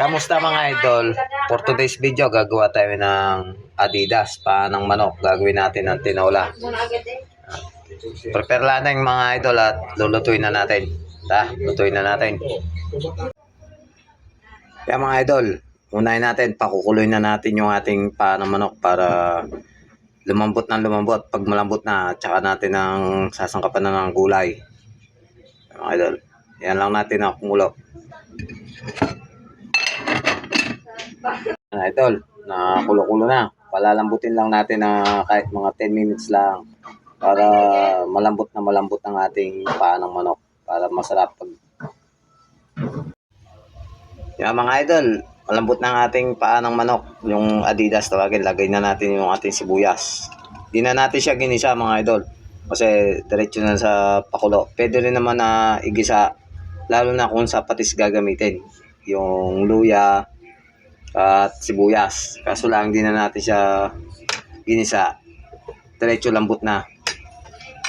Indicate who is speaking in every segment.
Speaker 1: Yeah mga idol, for today's video gagawa tayo ng Adidas pa ng manok. Gagawin natin ng tinola. Prepare lang ng mga idol at lulutuin na natin. Ta, lutuin na natin. Kaya mga idol, unahin natin, pakukuloy na natin yung ating pa ng manok para lumambot ng lumambot. Pag malambot na, tsaka natin ang sasangkapan na ng gulay. Mga idol, yan lang natin ang kumulo. Mga idol, na kulo-kulo na. Palalambutin lang natin na kahit mga 10 minutes lang para malambot na malambot ang ating paa ng manok para masarap pag Yan mga idol, malambot na ang ating paa ng manok, yung Adidas tawagin, lagay na natin yung ating sibuyas. Di na natin siya ginisa mga idol kasi diretso na sa pakulo. Pwede rin naman na igisa lalo na kung sa patis gagamitin. Yung luya at sibuyas. Kaso lang di na natin siya ginisa. Diretso lambot na.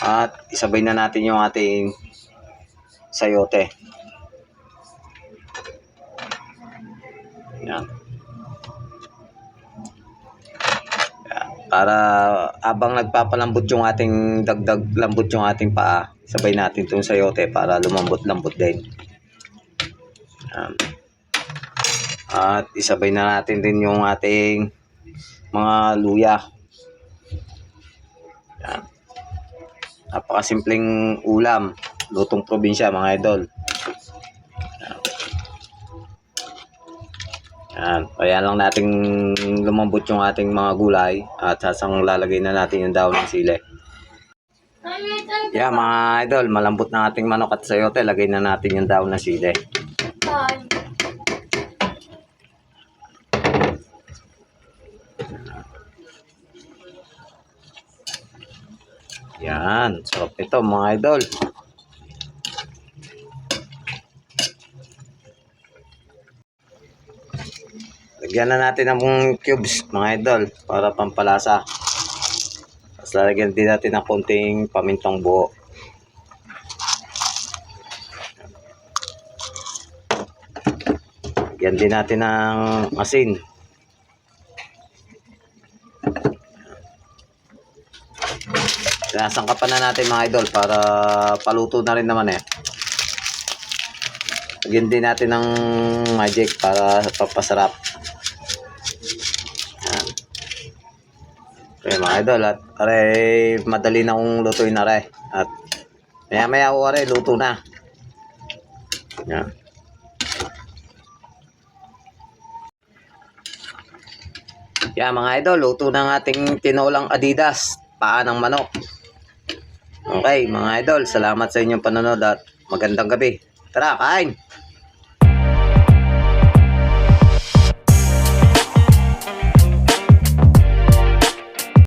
Speaker 1: At isabay na natin yung ating sayote. Yan. Para abang nagpapalambot yung ating dagdag lambot yung ating paa, sabay natin itong sayote para lumambot-lambot din. Yan. At isabay na natin din yung ating mga luya. Yan. Napakasimpleng ulam. Lutong probinsya mga idol. Yan. Kaya lang nating lumambot yung ating mga gulay at sasang lalagay na natin yung daon ng sili. Yeah, mga idol, malambot na ating manok at sayote. Lagay na natin yung daon ng sili. Yan. Sarap ito mga idol. Lagyan na natin ng cubes mga idol para pampalasa. Tapos lalagyan din natin ng konting pamintong buo. Lagyan din natin ng asin. Sinasangkapan na natin mga idol para paluto na rin naman eh. Lagyan din natin ng magic para papasarap. Okay mga idol at aray madali na kong lutuin na rin. At maya maya ako aray luto na. Yan. Yan mga idol, luto ng ating tinolang Adidas, paa ng manok. Okay mga idol, salamat sa inyong panonood at magandang gabi. Tara, kain!